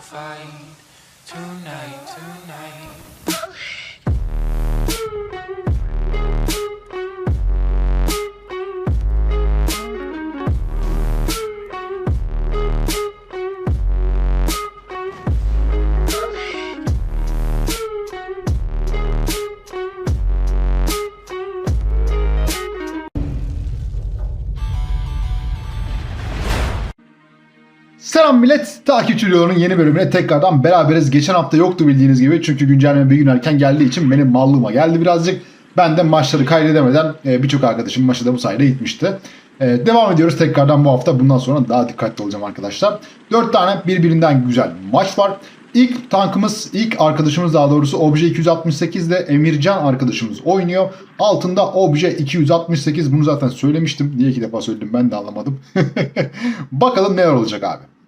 fight tonight, tonight. Millet. Videolarının yeni bölümüne tekrardan beraberiz. Geçen hafta yoktu bildiğiniz gibi. Çünkü güncelleme bir gün erken geldiği için benim mallığıma geldi birazcık. Ben de maçları kaydedemeden e, birçok arkadaşım maçı da bu sayede gitmişti. E, devam ediyoruz tekrardan bu hafta. Bundan sonra daha dikkatli olacağım arkadaşlar. 4 tane birbirinden güzel maç var. İlk tankımız, ilk arkadaşımız daha doğrusu Obje 268 ile Emircan arkadaşımız oynuyor. Altında Obje 268 bunu zaten söylemiştim. Niye iki defa söyledim ben de anlamadım. Bakalım neler olacak abi.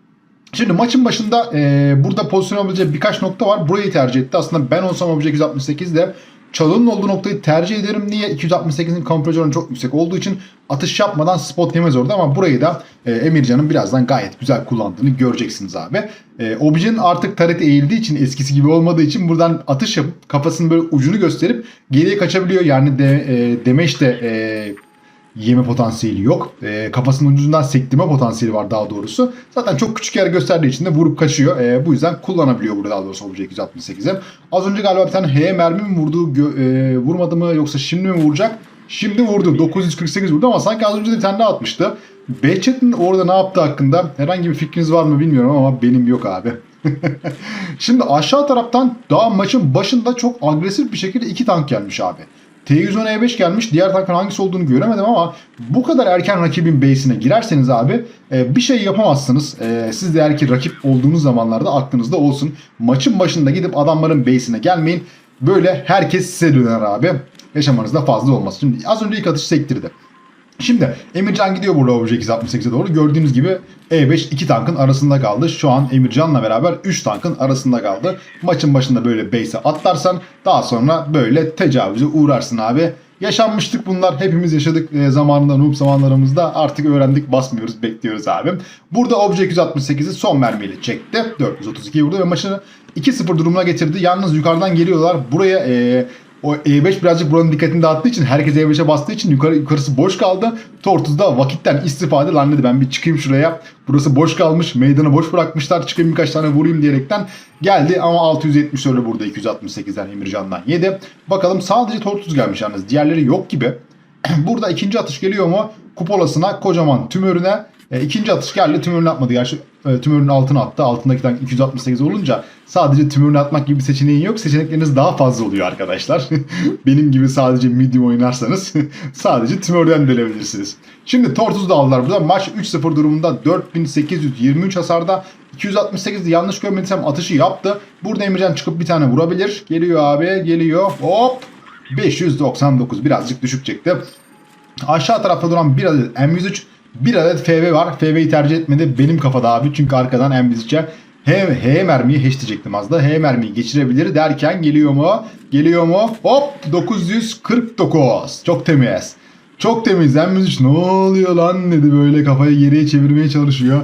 Şimdi maçın başında e, burada pozisyon alabileceği birkaç nokta var. Burayı tercih etti. Aslında ben olsam Obje 268 de çalının olduğu noktayı tercih ederim. Niye? 268'in kompresörü çok yüksek olduğu için atış yapmadan spot yemez orada ama burayı da e, Emircan'ın birazdan gayet güzel kullandığını göreceksiniz abi. E, Obje'nin artık tareti eğildiği için eskisi gibi olmadığı için buradan atış yapıp kafasının böyle ucunu gösterip geriye kaçabiliyor. Yani de, e, demeç de e, yeme potansiyeli yok. E, kafasının ucundan sektirme potansiyeli var daha doğrusu. Zaten çok küçük yer gösterdiği için de vurup kaçıyor. E, bu yüzden kullanabiliyor burada daha doğrusu Obje 268'e. Az önce galiba bir tane H mermi mi vurdu, e, vurmadı mı yoksa şimdi mi vuracak? Şimdi vurdu. 948 vurdu ama sanki az önce de bir tane daha atmıştı. Behçet'in orada ne yaptığı hakkında herhangi bir fikriniz var mı bilmiyorum ama benim yok abi. Şimdi aşağı taraftan daha maçın başında çok agresif bir şekilde iki tank gelmiş abi. T110 E5 gelmiş. Diğer tankın hangisi olduğunu göremedim ama bu kadar erken rakibin base'ine girerseniz abi e, bir şey yapamazsınız. E, siz de eğer ki rakip olduğunuz zamanlarda aklınızda olsun. Maçın başında gidip adamların base'ine gelmeyin. Böyle herkes size döner abi. Yaşamanızda fazla olmaz. Şimdi az önce ilk atış sektirdi. Şimdi Emircan gidiyor burada Obje 268'e doğru. Gördüğünüz gibi E5 iki tankın arasında kaldı. Şu an Emircan'la beraber 3 tankın arasında kaldı. Maçın başında böyle base'e atlarsan daha sonra böyle tecavüze uğrarsın abi. Yaşanmıştık bunlar. Hepimiz yaşadık e, zamanında noob zamanlarımızda. Artık öğrendik basmıyoruz bekliyoruz abi. Burada Obje 268'i son mermiyle çekti. 432 vurdu ve maçı 2-0 durumuna getirdi. Yalnız yukarıdan geliyorlar. Buraya e, o E5 birazcık buranın dikkatini dağıttığı için herkes E5'e bastığı için yukarı yukarısı boş kaldı. Tortuz da vakitten istifade lan dedi ben bir çıkayım şuraya. Burası boş kalmış. Meydanı boş bırakmışlar. Çıkayım birkaç tane vurayım diyerekten geldi ama 670 öyle burada 268'den Emircan'dan yedi. Bakalım sadece Tortuz gelmiş yalnız. Diğerleri yok gibi. Burada ikinci atış geliyor mu? Kupolasına kocaman tümörüne e, ikinci atış geldi. Tümörünü atmadı. Gerçi e, tümörünün altına attı. Altındaki tank 268 olunca sadece tümörünü atmak gibi bir seçeneğin yok. Seçenekleriniz daha fazla oluyor arkadaşlar. Benim gibi sadece medium oynarsanız sadece tümörden delebilirsiniz. Şimdi Tortuz'u da aldılar burada. Maç 3-0 durumunda 4823 hasarda 268'de yanlış görmediysem atışı yaptı. Burada Emircan çıkıp bir tane vurabilir. Geliyor abi geliyor. Hop 599 birazcık düşük çekti. Aşağı tarafta duran bir adet M103 bir adet FV var. FV'yi tercih etmedi benim kafada abi. Çünkü arkadan M103'e H, H mermiyi H diyecektim az da. H mermiyi geçirebilir derken geliyor mu? Geliyor mu? Hop 949. Çok temiz. Çok temiz. M103 ne oluyor lan dedi böyle kafayı geriye çevirmeye çalışıyor.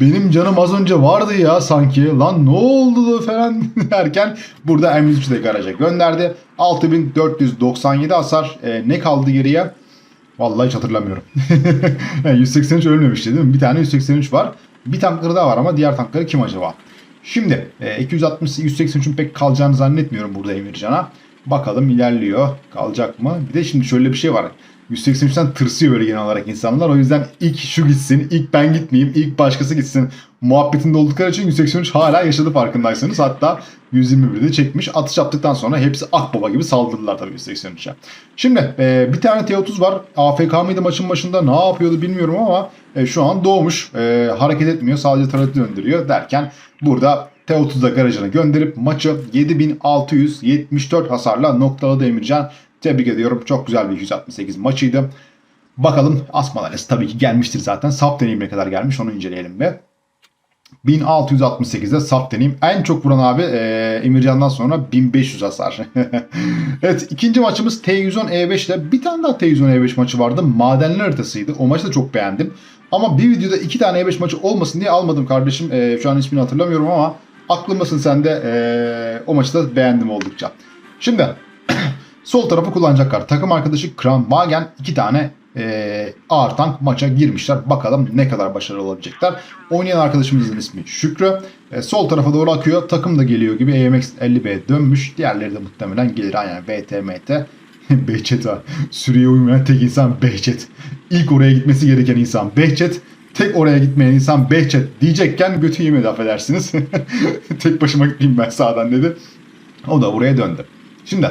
Benim canım az önce vardı ya sanki. Lan ne oldu falan derken burada M103'ü de garaja gönderdi. 6497 hasar. E, ne kaldı geriye? Vallahi hiç hatırlamıyorum. yani 183 ölmemişti değil mi? Bir tane 183 var. Bir tankları daha var ama diğer tankları kim acaba? Şimdi e, 260 183'ün pek kalacağını zannetmiyorum burada Emircan'a. Bakalım ilerliyor. Kalacak mı? Bir de şimdi şöyle bir şey var. 183'ten tırsıyor böyle genel olarak insanlar. O yüzden ilk şu gitsin, ilk ben gitmeyeyim, ilk başkası gitsin muhabbetinde oldukları için 183 hala yaşadı farkındaysanız. Hatta 121'de çekmiş. Atış yaptıktan sonra hepsi akbaba gibi saldırdılar tabii 183'e. Şimdi e, bir tane T30 var. AFK mıydı maçın başında ne yapıyordu bilmiyorum ama e, şu an doğmuş. E, hareket etmiyor sadece taratı döndürüyor derken burada T30'da garajına gönderip maçı 7674 hasarla noktaladı Emircan. Tebrik ediyorum. Çok güzel bir 268 maçıydı. Bakalım Asmalarız tabii ki gelmiştir zaten. Saf deneyimine kadar gelmiş onu inceleyelim ve 1668'de saf deneyim. En çok vuran abi e, Emircan'dan sonra 1500 hasar. evet ikinci maçımız T110 E5 ile bir tane daha T110 E5 maçı vardı. Madenler haritasıydı. O maçı da çok beğendim. Ama bir videoda iki tane E5 maçı olmasın diye almadım kardeşim. E, şu an ismini hatırlamıyorum ama Aklımdasın sen de ee, o maçı da beğendim oldukça. Şimdi sol tarafı kullanacaklar. Takım arkadaşı Kran Magen iki tane ee, ağır tank maça girmişler. Bakalım ne kadar başarılı olabilecekler. Oynayan arkadaşımızın ismi Şükrü. E, sol tarafa doğru akıyor. Takım da geliyor gibi. EMX 50B dönmüş. Diğerleri de muhtemelen gelir. Aynen VT, MT. Behçet var. Süreye uymayan tek insan Behçet. İlk oraya gitmesi gereken insan Behçet. Tek oraya gitmeyen insan Behçet diyecekken götü yemedi affedersiniz. tek başıma gideyim ben sağdan dedi. O da buraya döndü. Şimdi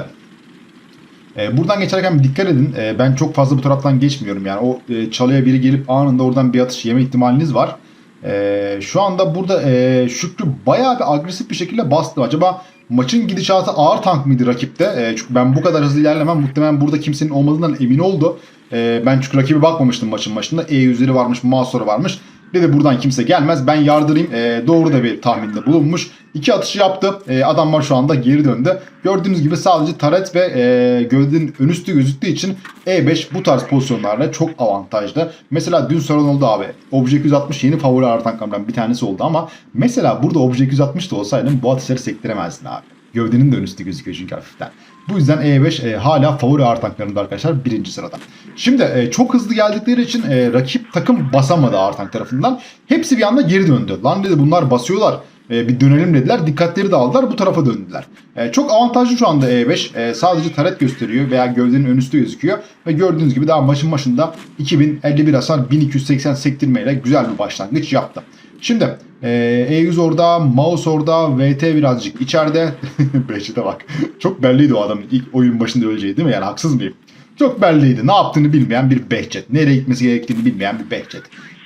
e, buradan geçerken dikkat edin. E, ben çok fazla bu taraftan geçmiyorum. Yani o e, çalıya biri gelip anında oradan bir atış yeme ihtimaliniz var. E, şu anda burada e, Şükrü bayağı bir agresif bir şekilde bastı. Acaba maçın gidişatı ağır tank mıydı rakipte? E, çünkü ben bu kadar hızlı ilerlemem. Muhtemelen burada kimsenin olmadığından emin oldu. E, ben çünkü rakibe bakmamıştım maçın başında. E100'leri varmış, Mauser'ı varmış. Dedi buradan kimse gelmez ben yardırayım. E, doğru da bir tahminde bulunmuş. İki atışı yaptı. E, adamlar şu anda geri döndü. Gördüğünüz gibi sadece taret ve e, gövdenin ön üstü gözüktüğü için E5 bu tarz pozisyonlarda çok avantajlı. Mesela dün sorun oldu abi. Obje 260 yeni favori ağır tanklardan bir tanesi oldu ama mesela burada Obje 260 da olsaydın bu atışları sektiremezdin abi. Gövdenin de ön üstü gözüküyor çünkü hafiften. Bu yüzden E5 e, hala favori ağır tanklarında arkadaşlar birinci sırada. Şimdi e, çok hızlı geldikleri için e, rakip takım basamadı ağır tank tarafından. Hepsi bir anda geri döndü. Lan dedi bunlar basıyorlar. E, bir dönelim dediler. Dikkatleri dağıldılar. Bu tarafa döndüler. E, çok avantajlı şu anda E5. E, sadece taret gösteriyor veya gövdenin ön üstü gözüküyor. Ve gördüğünüz gibi daha maçın başında 2051 hasar 1280 sektirmeyle güzel bir başlangıç yaptı. Şimdi e, E100 orada, mouse orada, VT birazcık içeride. Behçet'e bak. Çok belliydi o adamın ilk oyun başında öleceği değil mi? Yani haksız mıyım? Çok belliydi. Ne yaptığını bilmeyen bir Behçet. Nereye gitmesi gerektiğini bilmeyen bir Behçet.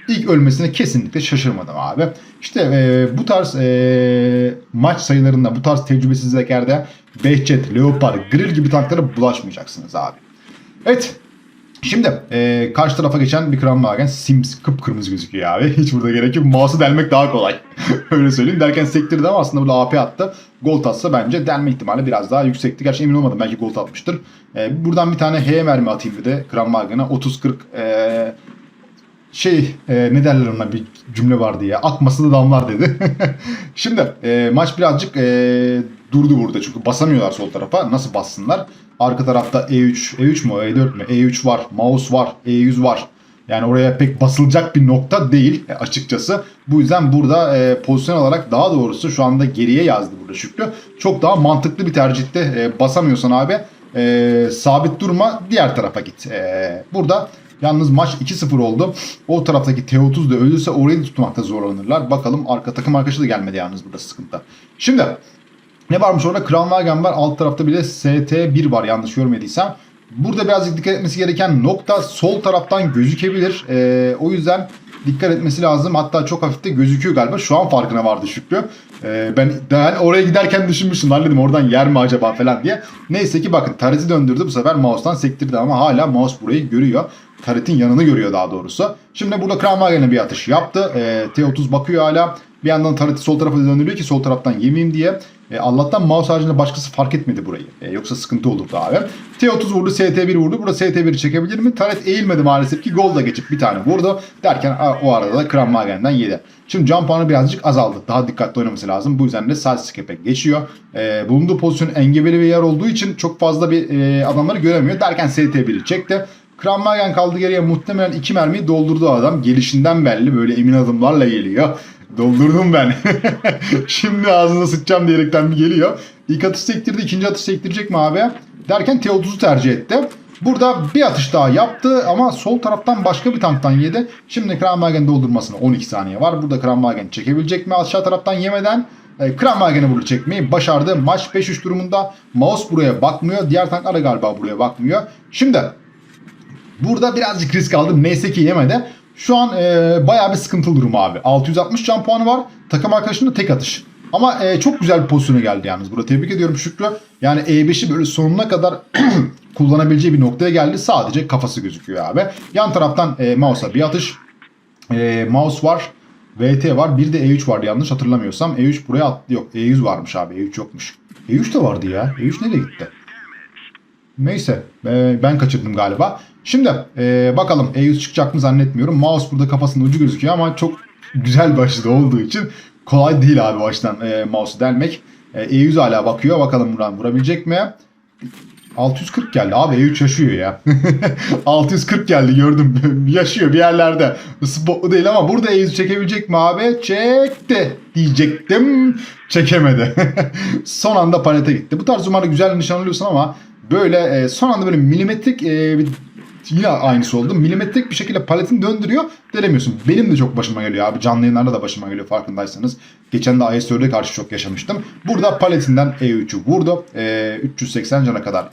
İlk ölmesine kesinlikle şaşırmadım abi. İşte e, bu tarz e, maç sayılarında, bu tarz tecrübesizliklerde Behçet, Leopard, Grill gibi tanklara bulaşmayacaksınız abi. Evet. Şimdi e, karşı tarafa geçen bir Kramwagen Sims kıpkırmızı gözüküyor abi. Hiç burada gerek yok. Mouse'u delmek daha kolay. Öyle söyleyeyim. Derken sektirdi ama aslında burada AP attı. Gold atsa bence delme ihtimali biraz daha yüksekti. Gerçi emin olmadım. Belki gold atmıştır. E, buradan bir tane H mermi atayım bir de Kramwagen'a. 30-40 e, şey e, ne derler ona bir cümle vardı ya akması da damlar dedi. Şimdi e, maç birazcık e, durdu burada çünkü basamıyorlar sol tarafa. Nasıl bassınlar? Arka tarafta E3, E3 mu E4 mü? E3 var, mouse var, E100 var. Yani oraya pek basılacak bir nokta değil e, açıkçası. Bu yüzden burada e, pozisyon olarak daha doğrusu şu anda geriye yazdı burada Şükrü. Çok daha mantıklı bir tercihte e, basamıyorsan abi e, sabit durma diğer tarafa git. E, burada Yalnız maç 2-0 oldu. O taraftaki T30 da ölürse orayı tutmakta zorlanırlar. Bakalım arka takım arkadaşı da gelmedi yalnız burada sıkıntı. Şimdi ne varmış orada? Kranwagen var. Alt tarafta bile ST1 var yanlış görmediysem. Burada birazcık dikkat etmesi gereken nokta sol taraftan gözükebilir. Ee, o yüzden dikkat etmesi lazım. Hatta çok hafif de gözüküyor galiba. Şu an farkına vardı Şükrü. Ee, ben, ben oraya giderken düşünmüştüm. Lan dedim oradan yer mi acaba falan diye. Neyse ki bakın tareti döndürdü. Bu sefer mouse'dan sektirdi ama hala mouse burayı görüyor. Taretin yanını görüyor daha doğrusu. Şimdi burada Kranwagen'e bir atış yaptı. Ee, T30 bakıyor hala. Bir yandan tareti sol tarafa döndürüyor ki sol taraftan yemeyeyim diye. E, Allah'tan mouse haricinde başkası fark etmedi burayı. E, yoksa sıkıntı olurdu abi. T30 vurdu, ST1 vurdu. Burada ST1'i çekebilir mi? Taret eğilmedi maalesef ki. Gol da geçip bir tane vurdu. Derken o arada da Kranwagen'den yedi. Şimdi can puanı birazcık azaldı. Daha dikkatli oynaması lazım. Bu yüzden de side skip'e geçiyor. E, bulunduğu pozisyon engebeli bir yer olduğu için çok fazla bir e, adamları göremiyor. Derken ST1'i çekti. Kranwagen kaldı geriye muhtemelen iki mermiyi doldurdu adam. Gelişinden belli böyle emin adımlarla geliyor. Doldurdum ben. Şimdi ağzına sıçacağım diyerekten bir geliyor. İlk atış sektirdi. ikinci atış sektirecek mi abi? Derken T30'u tercih etti. Burada bir atış daha yaptı ama sol taraftan başka bir tanktan yedi. Şimdi Kranwagen doldurmasına 12 saniye var. Burada Kranwagen çekebilecek mi aşağı taraftan yemeden? E, Kranwagen'i burada çekmeyi başardı. Maç 5-3 durumunda. Mouse buraya bakmıyor. Diğer tanklar da galiba buraya bakmıyor. Şimdi Burada birazcık risk aldım. Neyse ki yemedi. Şu an e, bayağı bir sıkıntılı durum abi. 660 can puanı var. Takım arkadaşının da tek atış. Ama e, çok güzel bir pozisyona geldi yalnız. Burada tebrik ediyorum Şükrü. Yani E5'i böyle sonuna kadar kullanabileceği bir noktaya geldi. Sadece kafası gözüküyor abi. Yan taraftan e, mouse'a bir atış. E, mouse var. VT var. Bir de E3 vardı yanlış hatırlamıyorsam. E3 buraya attı. Yok E100 varmış abi. E3 yokmuş. E3 de vardı ya. E3 nereye gitti? Neyse e, ben kaçırdım galiba. Şimdi e, bakalım E100 çıkacak mı zannetmiyorum. Mouse burada kafasının ucu gözüküyor ama çok güzel başlı olduğu için kolay değil abi açıdan e, mouse'u delmek. E, E100 hala bakıyor. Bakalım buradan vurabilecek mi? 640 geldi abi E3 yaşıyor ya. 640 geldi gördüm. yaşıyor bir yerlerde. Spotlu değil ama burada E100 çekebilecek mi abi? Çekti diyecektim. Çekemedi. son anda palete gitti. Bu tarz zumarda güzel nişan alıyorsun ama böyle e, son anda böyle milimetrik e, bir yine aynısı oldu. Milimetrik bir şekilde paletini döndürüyor. Delemiyorsun. Benim de çok başıma geliyor abi. Canlı yayınlarda da başıma geliyor farkındaysanız. Geçen de IS4'e karşı çok yaşamıştım. Burada paletinden E3'ü vurdu. E, 380 cana kadar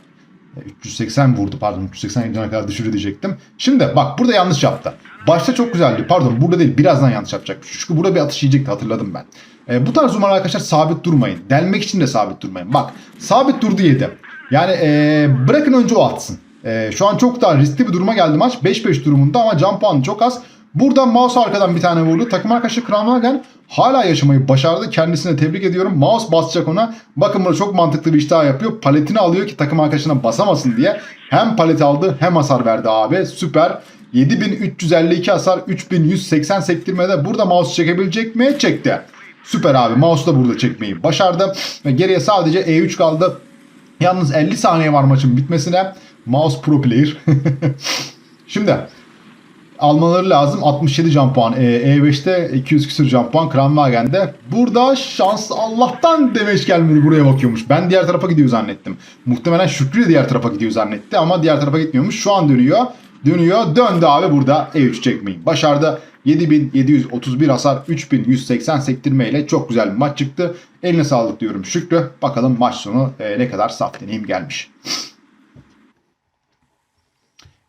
380 vurdu pardon 380 cana kadar düşürü diyecektim. Şimdi bak burada yanlış yaptı. Başta çok güzeldi pardon burada değil birazdan yanlış yapacak. Çünkü burada bir atış yiyecekti hatırladım ben. E, bu tarz numaralar arkadaşlar sabit durmayın. Delmek için de sabit durmayın. Bak sabit durdu yedi. Yani e, bırakın önce o atsın. E, şu an çok daha riskli bir duruma geldi maç. 5-5 durumunda ama can puanı çok az. Burada mouse arkadan bir tane vurdu. Takım arkadaşı Kramwagen hala yaşamayı başardı. Kendisine tebrik ediyorum. Mouse basacak ona. Bakın burada çok mantıklı bir iş yapıyor. Paletini alıyor ki takım arkadaşına basamasın diye. Hem paleti aldı hem hasar verdi abi. Süper. 7352 hasar 3180 sektirmede burada mouse çekebilecek mi? Çekti. Süper abi. Mouse da burada çekmeyi başardı. Ve geriye sadece E3 kaldı. Yalnız 50 saniye var maçın bitmesine. Mouse pro player. Şimdi almaları lazım. 67 can puan. Ee, E5'te 200 küsür can puan. Kranwagen'de. Burada şans Allah'tan demeç gelmedi buraya bakıyormuş. Ben diğer tarafa gidiyor zannettim. Muhtemelen Şükrü de diğer tarafa gidiyor zannetti ama diğer tarafa gitmiyormuş. Şu an dönüyor. Dönüyor. Döndü abi burada E3 çekmeyi. Başardı. 7731 hasar 3180 sektirmeyle çok güzel bir maç çıktı. Eline sağlık diyorum Şükrü. Bakalım maç sonu e, ne kadar saf deneyim gelmiş.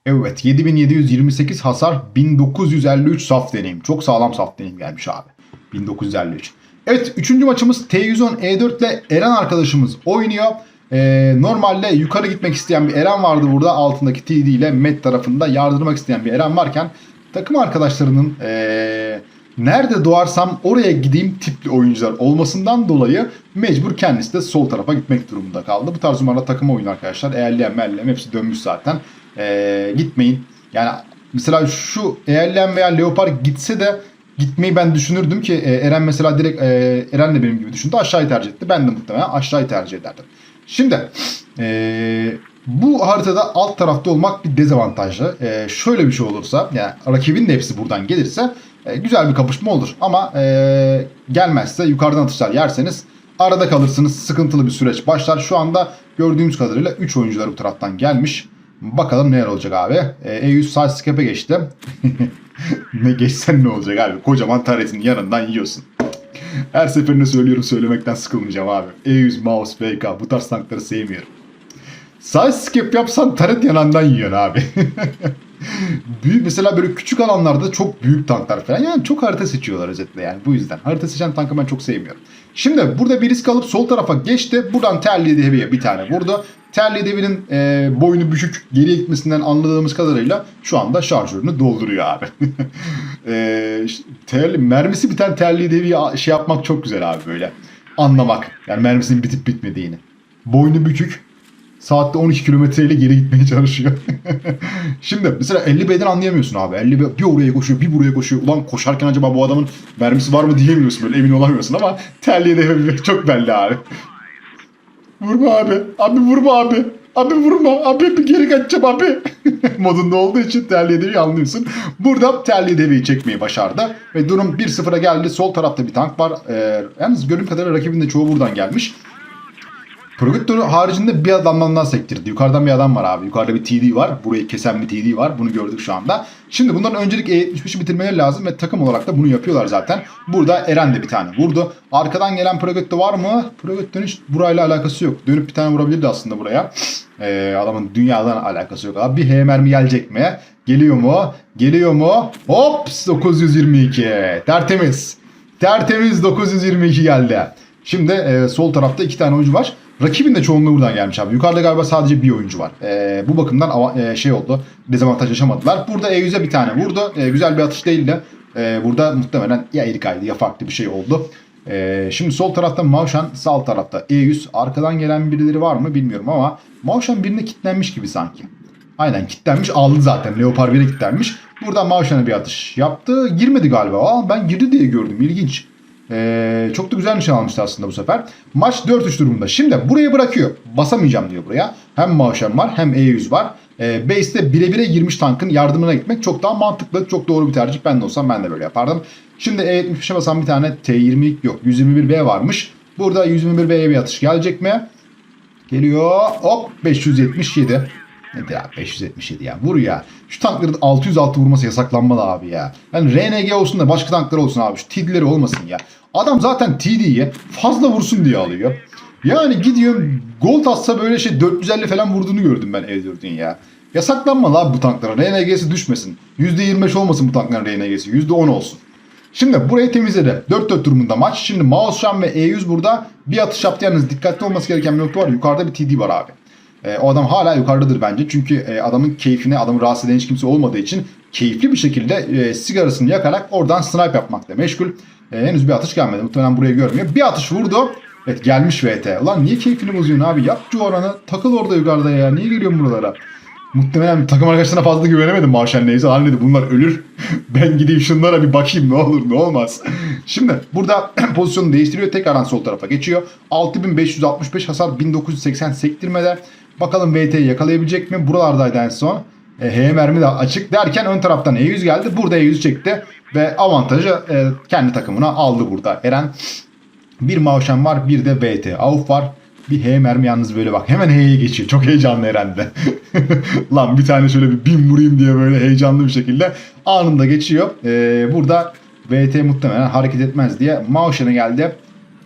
Evet 7728 hasar 1953 saf deneyim. Çok sağlam saf deneyim gelmiş abi. 1953. Evet 3. maçımız T110 E4 ile Eren arkadaşımız oynuyor. Ee, normalde yukarı gitmek isteyen bir Eren vardı burada. Altındaki TD ile Met tarafında yardırmak isteyen bir Eren varken takım arkadaşlarının ee, nerede doğarsam oraya gideyim tipli oyuncular olmasından dolayı mecbur kendisi de sol tarafa gitmek durumunda kaldı. Bu tarz numaralı takım oyunu arkadaşlar. Eğerleyen merleyen hepsi dönmüş zaten. Ee, gitmeyin. Yani mesela şu Eğerleyen veya Leopar gitse de gitmeyi ben düşünürdüm ki e, Eren mesela direkt e, Eren de benim gibi düşündü. Aşağıyı tercih etti. Ben de muhtemelen aşağıyı tercih ederdim. Şimdi e, bu haritada alt tarafta olmak bir dezavantajlı. E, şöyle bir şey olursa yani rakibin de hepsi buradan gelirse e, güzel bir kapışma olur. Ama e, gelmezse yukarıdan atışlar yerseniz arada kalırsınız. Sıkıntılı bir süreç başlar. Şu anda gördüğümüz kadarıyla 3 oyuncular bu taraftan gelmiş. Bakalım neler olacak abi. E, E100 side scape'e geçti. ne geçsen ne olacak abi? Kocaman taretin yanından yiyorsun. Her seferinde söylüyorum söylemekten sıkılmayacağım abi. E100 mouse FK bu tarz tankları sevmiyorum. Side skip yapsan taret yanından yiyorsun abi. büyük mesela böyle küçük alanlarda çok büyük tanklar falan. Yani çok harita seçiyorlar özetle yani bu yüzden. Harita seçen tankı ben çok sevmiyorum. Şimdi burada bir risk alıp sol tarafa geçti. Buradan Terli Devi'ye bir tane vurdu. Terli Devi'nin e, boynu bükük geriye gitmesinden anladığımız kadarıyla şu anda şarjörünü dolduruyor abi. e, terli, mermisi biten Terli Devi'yi şey yapmak çok güzel abi böyle. Anlamak. Yani mermisinin bitip bitmediğini. Boynu bükük. Saatte 12 kilometreyle geri gitmeye çalışıyor. Şimdi mesela 50B'den anlayamıyorsun abi. 50B bir oraya koşuyor bir buraya koşuyor. Ulan koşarken acaba bu adamın mermisi var mı diyemiyorsun böyle emin olamıyorsun ama terliğe de çok belli abi. Vurma abi. Abi vurma abi. Abi vurma. Abi bir geri kaçacağım abi. Modunda olduğu için terliğe devi anlıyorsun. Burada terliğe deviyi çekmeyi başardı. Ve durum 1-0'a geldi. Sol tarafta bir tank var. Ee, yalnız gördüğüm kadarıyla rakibin de çoğu buradan gelmiş. Projektörü haricinde bir adamdan daha sektirdi. Yukarıdan bir adam var abi. Yukarıda bir TD var. Burayı kesen bir TD var. Bunu gördük şu anda. Şimdi bunların öncelik E75'i bitirmeleri lazım ve takım olarak da bunu yapıyorlar zaten. Burada Eren de bir tane vurdu. Arkadan gelen Projektör var mı? Projektörün hiç burayla alakası yok. Dönüp bir tane vurabilirdi aslında buraya. Ee, adamın dünyadan alakası yok abi. Bir H mermi gelecek mi? Geliyor mu? Geliyor mu? Hop 922. Tertemiz. Tertemiz 922 geldi. Şimdi e, sol tarafta iki tane oyuncu var. Rakibin de çoğunluğu buradan gelmiş abi. Yukarıda galiba sadece bir oyuncu var. E, bu bakımdan e, şey oldu. Dezavantaj yaşamadılar. Burada E100'e bir tane vurdu. E, güzel bir atış değildi. E, burada muhtemelen ya eli kaydı ya farklı bir şey oldu. E, şimdi sol tarafta Mavşan, sağ tarafta E100. Arkadan gelen birileri var mı bilmiyorum ama Mavşan birine kilitlenmiş gibi sanki. Aynen kilitlenmiş aldı zaten. Leopard 1'e kilitlenmiş. Buradan Mavşan'a bir atış yaptı. Girmedi galiba. Aa, ben girdi diye gördüm. İlginç. Ee, çok da güzel nişan almıştı aslında bu sefer. Maç 4-3 durumunda. Şimdi burayı bırakıyor. Basamayacağım diyor buraya. Hem Mavşen var hem E100 var. Ee, base'de bire bire girmiş tankın yardımına gitmek çok daha mantıklı. Çok doğru bir tercih. Ben de olsam ben de böyle yapardım. Şimdi E75'e basan bir tane T20 yok. 121B varmış. Burada 121B'ye bir atış gelecek mi? Geliyor. Hop 577. Nedir ya 577 ya. Vur ya. Şu tankların 606 vurması yasaklanmalı abi ya. Yani RNG olsun da başka tanklar olsun abi. Şu TD'leri olmasın ya. Adam zaten TD'yi fazla vursun diye alıyor. Yani gidiyorum gold atsa böyle şey 450 falan vurduğunu gördüm ben E4'ün ya. Yasaklanmalı abi bu tanklara. RNG'si düşmesin. %25 olmasın bu tankların RNG'si. %10 olsun. Şimdi burayı temizledi. 4-4 durumunda maç. Şimdi Maoşan ve E100 burada bir atış yaptı. Yalnız dikkatli olması gereken bir nokta var. Yukarıda bir TD var abi. E, o adam hala yukarıdadır bence. Çünkü e, adamın keyfine, adamı rahatsız eden hiç kimse olmadığı için keyifli bir şekilde e, sigarasını yakarak oradan snipe yapmakla meşgul. E, henüz bir atış gelmedi. Muhtemelen burayı görmüyor. Bir atış vurdu. Evet gelmiş VT. Ulan niye keyfini bozuyorsun abi? Yap şu oranı. Takıl orada yukarıda ya. Niye geliyorsun buralara? Muhtemelen takım arkadaşlarına fazla güvenemedim Marşen neyse. Lan dedi bunlar ölür. ben gideyim şunlara bir bakayım ne olur ne olmaz. Şimdi burada pozisyonu değiştiriyor. Tekrardan sol tarafa geçiyor. 6565 hasar 1980 sektirmede. Bakalım VT'yi yakalayabilecek mi? Buralardaydı en son. E, H mermi de açık derken ön taraftan E100 geldi. Burada E100 çekti ve avantajı e, kendi takımına aldı burada. Eren bir Mavşen var bir de VT. Avuf var. Bir H mermi yalnız böyle bak. Hemen H'ye geçiyor. Çok heyecanlı Eren'de. Lan bir tane şöyle bir bin vurayım diye böyle heyecanlı bir şekilde anında geçiyor. Ee, burada VT muhtemelen hareket etmez diye Mavşen'e geldi.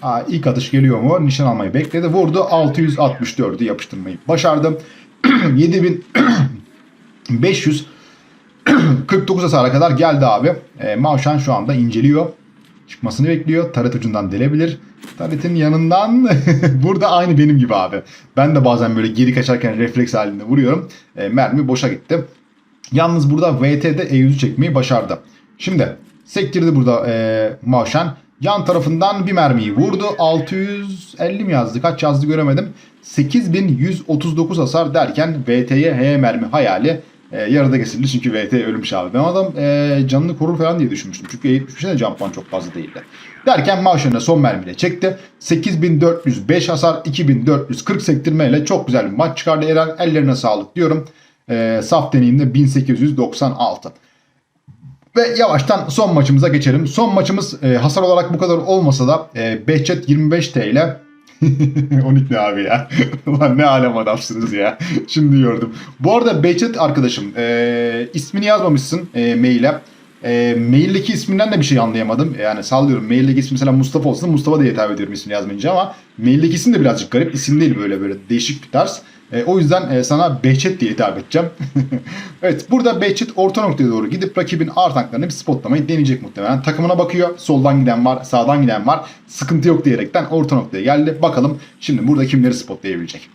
Aa, ilk atış geliyor mu? Nişan almayı bekledi. Vurdu. 664'ü yapıştırmayı başardım. 7500 49 hasara kadar geldi abi. E, Mavşan şu anda inceliyor. Çıkmasını bekliyor. Taret ucundan delebilir. Taretin yanından burada aynı benim gibi abi. Ben de bazen böyle geri kaçarken refleks halinde vuruyorum. E, mermi boşa gitti. Yalnız burada VT'de E100'ü çekmeyi başardı. Şimdi sektirdi burada e, Mavşan. Yan tarafından bir mermiyi vurdu. 650 mi yazdı? Kaç yazdı göremedim. 8139 hasar derken VT'ye H mermi hayali e, yarıda kesildi çünkü VT ölmüş abi. Ben adam e, canını korur falan diye düşünmüştüm. Çünkü 75'e de jump çok fazla değildi. Derken Mavşan'ı son mermiyle çekti. 8405 hasar 2440 sektirmeyle çok güzel bir maç çıkardı Eren. Ellerine sağlık diyorum. E, saf deneyimde 1896. Ve yavaştan son maçımıza geçelim. Son maçımız e, hasar olarak bu kadar olmasa da e, Behçet 25 TL. 12 ne abi ya? Ulan ne alem adamsınız ya. Şimdi gördüm. Bu arada Behçet arkadaşım e, ismini yazmamışsın e, maile. E, maildeki isminden de bir şey anlayamadım. Yani sallıyorum maildeki ismi mesela Mustafa olsun. Mustafa diye hitap ediyorum ismini yazmayınca ama maildeki isim de birazcık garip. İsim değil böyle böyle değişik bir tarz. E, o yüzden e, sana Behçet diye hitap edeceğim. evet burada Behçet orta noktaya doğru gidip rakibin ağır tanklarını bir spotlamayı deneyecek muhtemelen. Takımına bakıyor. Soldan giden var, sağdan giden var. Sıkıntı yok diyerekten orta noktaya geldi. Bakalım şimdi burada kimleri spotlayabilecek.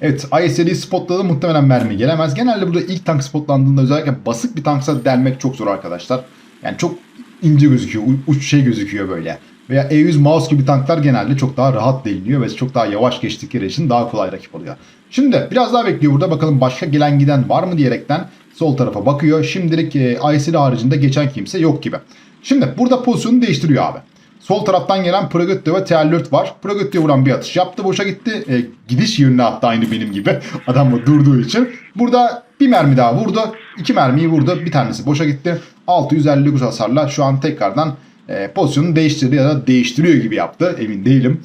Evet ISL'i spotladı muhtemelen mermi gelemez. Genelde burada ilk tank spotlandığında özellikle basık bir tanksa delmek çok zor arkadaşlar. Yani çok ince gözüküyor, uç şey gözüküyor böyle. Veya E100 mouse gibi tanklar genelde çok daha rahat deliniyor ve çok daha yavaş geçtikleri için daha kolay rakip oluyor. Şimdi biraz daha bekliyor burada bakalım başka gelen giden var mı diyerekten sol tarafa bakıyor. Şimdilik e, ISL haricinde geçen kimse yok gibi. Şimdi burada pozisyonu değiştiriyor abi. Sol taraftan gelen Pragötte ve TR4 var. Pragötte'ye vuran bir atış yaptı. Boşa gitti. E, gidiş yönüne attı aynı benim gibi. Adam da durduğu için. Burada bir mermi daha vurdu. iki mermiyi vurdu. Bir tanesi boşa gitti. 659 hasarla şu an tekrardan e, pozisyonu değiştirdi ya da değiştiriyor gibi yaptı. Emin değilim.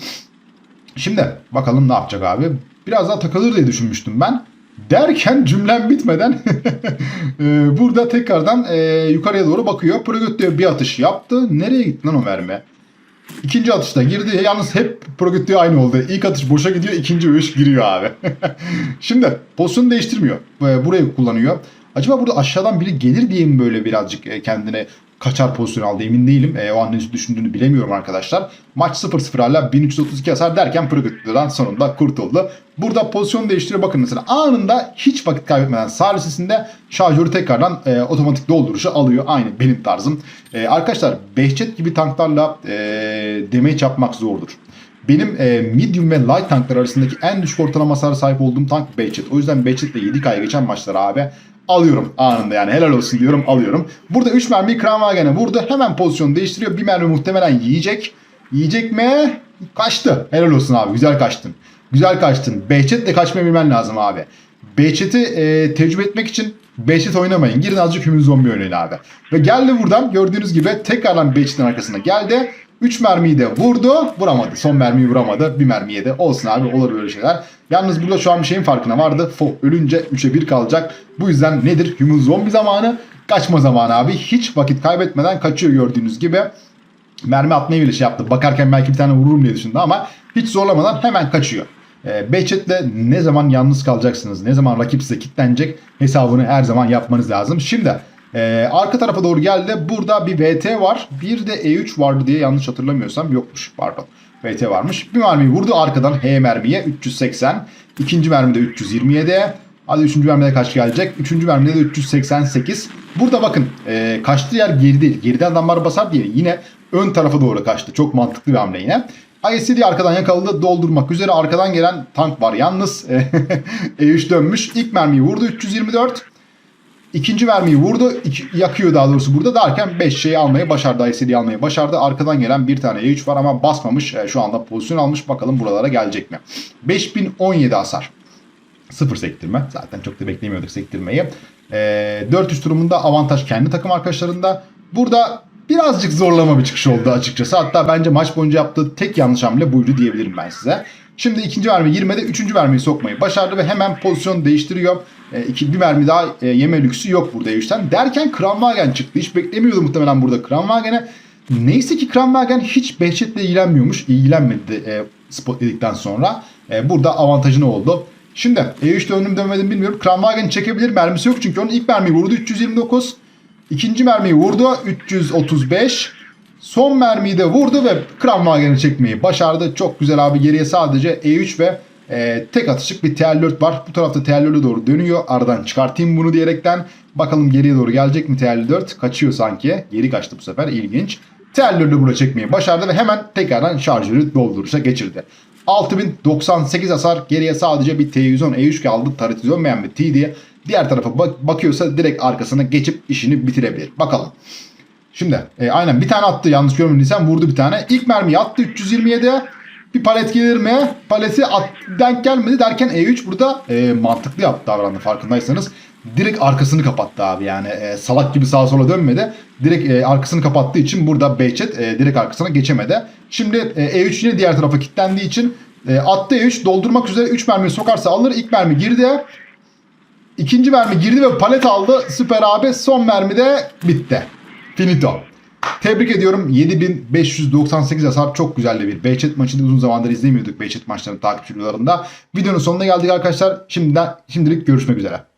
Şimdi bakalım ne yapacak abi. Biraz daha takılır diye düşünmüştüm ben. Derken cümlem bitmeden e, burada tekrardan e, yukarıya doğru bakıyor. Pragötte'ye bir atış yaptı. Nereye gitti lan o mermi? İkinci atışta girdi. Yalnız hep Progütü'ye aynı oldu. İlk atış boşa gidiyor, ikinci övüş giriyor abi. Şimdi pozisyonu değiştirmiyor. Ee, Burayı kullanıyor. Acaba burada aşağıdan biri gelir diye mi böyle birazcık e, kendine kaçar pozisyon aldı emin değilim. E, o an ne düşündüğünü bilemiyorum arkadaşlar. Maç 0-0 hala 1332 hasar derken Progütü'den sonunda kurtuldu. Burada pozisyon değiştiriyor. Bakın mesela anında hiç vakit kaybetmeden sağ lisesinde şarjörü tekrardan e, otomatik dolduruşu alıyor. Aynı benim tarzım. E, arkadaşlar Behçet gibi tanklarla e, damage yapmak zordur. Benim e, medium ve light tanklar arasındaki en düşük ortalama hasara sahip olduğum tank Behçet. O yüzden Behçet'le 7K'ya geçen maçlar abi alıyorum anında yani helal olsun diyorum alıyorum. Burada 3 mermiyi Kranwagen'e vurdu. Hemen pozisyonu değiştiriyor. Bir mermi muhtemelen yiyecek. Yiyecek mi? Kaçtı. Helal olsun abi. Güzel kaçtın. Güzel kaçtın. Behçet'le kaçmayı bilmen lazım abi. Behçet'i e, tecrübe etmek için Behçet oynamayın. Girin azıcık Hümün Zombi oynayın abi. Ve geldi buradan gördüğünüz gibi tekrardan Behçet'in arkasına geldi. 3 mermiyi de vurdu. Vuramadı. Son mermiyi vuramadı. Bir mermi yedi. Olsun abi olur böyle şeyler. Yalnız burada şu an bir şeyin farkına vardı. Fo ölünce 3'e 1 kalacak. Bu yüzden nedir? Human zombi zamanı. Kaçma zamanı abi. Hiç vakit kaybetmeden kaçıyor gördüğünüz gibi. Mermi atmayı bile şey yaptı. Bakarken belki bir tane vururum diye düşündü ama hiç zorlamadan hemen kaçıyor. E, Behçet'le ne zaman yalnız kalacaksınız, ne zaman rakip size kilitlenecek hesabını her zaman yapmanız lazım. Şimdi e, arka tarafa doğru geldi. Burada bir VT var. Bir de E3 vardı diye yanlış hatırlamıyorsam yokmuş. Pardon. VT varmış. Bir mermiyi vurdu arkadan H mermiye 380. İkinci mermide 327. Hadi üçüncü mermide kaç gelecek? Üçüncü mermide de 388. Burada bakın e, kaçtığı yer geri değil. Geriden adamlar basar diye yine ön tarafa doğru kaçtı. Çok mantıklı bir hamle yine. ISD arkadan yakaladı doldurmak üzere arkadan gelen tank var. Yalnız E3 dönmüş. İlk mermiyi vurdu 324. İkinci mermiyi vurdu. iki- yakıyor daha doğrusu burada derken 5 şeyi almayı başardı. ISD'yi almayı başardı. Arkadan gelen bir tane E3 var ama basmamış. E, şu anda pozisyon almış. Bakalım buralara gelecek mi? 5017 hasar. Sıfır sektirme. Zaten çok da beklemiyorduk sektirmeyi. Ee, 4-3 durumunda avantaj kendi takım arkadaşlarında. Burada birazcık zorlama bir çıkış oldu açıkçası. Hatta bence maç boyunca yaptığı tek yanlış hamle buydu diyebilirim ben size. Şimdi ikinci mermi girmedi. Üçüncü mermiyi sokmayı başardı ve hemen pozisyon değiştiriyor. Ee, iki, bir mermi daha e, yeme lüksü yok burada Eyüş'ten. Derken Kranwagen çıktı. Hiç beklemiyordu muhtemelen burada Kranwagen'e. Neyse ki Kranwagen hiç Behçet'le ilgilenmiyormuş. İlgilenmedi e, spot dedikten sonra. E, burada avantajı ne oldu? Şimdi E3 döndüm dönmedim bilmiyorum. Kranwagen çekebilir. Mermisi yok çünkü onun ilk mermiyi vurdu 329. İkinci mermiyi vurdu 335. Son mermiyi de vurdu ve Kranwagen'i çekmeyi başardı. Çok güzel abi. Geriye sadece E3 ve e, tek atışık bir TR4 var. Bu tarafta TR4'e doğru dönüyor. Aradan çıkartayım bunu diyerekten. Bakalım geriye doğru gelecek mi TR4? Kaçıyor sanki. Geri kaçtı bu sefer. İlginç. TR4'ü burada çekmeyi başardı ve hemen tekrardan şarjörü dolduruşa geçirdi. 6098 hasar geriye sadece bir T110 E3 kaldı. Tarıt dönmeyen bir T diye. Diğer tarafa bak- bakıyorsa direkt arkasına geçip işini bitirebilir. Bakalım. Şimdi e, aynen bir tane attı yanlış görmediysem vurdu bir tane. İlk mermiyi attı 327'ye. Bir palet gelir mi? Paleti at, denk gelmedi derken E3 burada e, mantıklı yaptı davrandı farkındaysanız. Direkt arkasını kapattı abi yani e, salak gibi sağa sola dönmedi. Direkt e, arkasını kapattığı için burada Behçet e, direkt arkasına geçemedi. Şimdi e, E3 yine diğer tarafa kilitlendiği için e, attı E3 doldurmak üzere 3 mermi sokarsa alır. İlk mermi girdi. İkinci mermi girdi ve palet aldı. Süper abi. Son mermi de bitti. Finito. Tebrik ediyorum. 7598 hasar çok güzeldi bir Behçet maçını uzun zamandır izlemiyorduk Behçet maçlarının takipçilerinde. Videonun sonuna geldik arkadaşlar. Şimdiden şimdilik görüşmek üzere.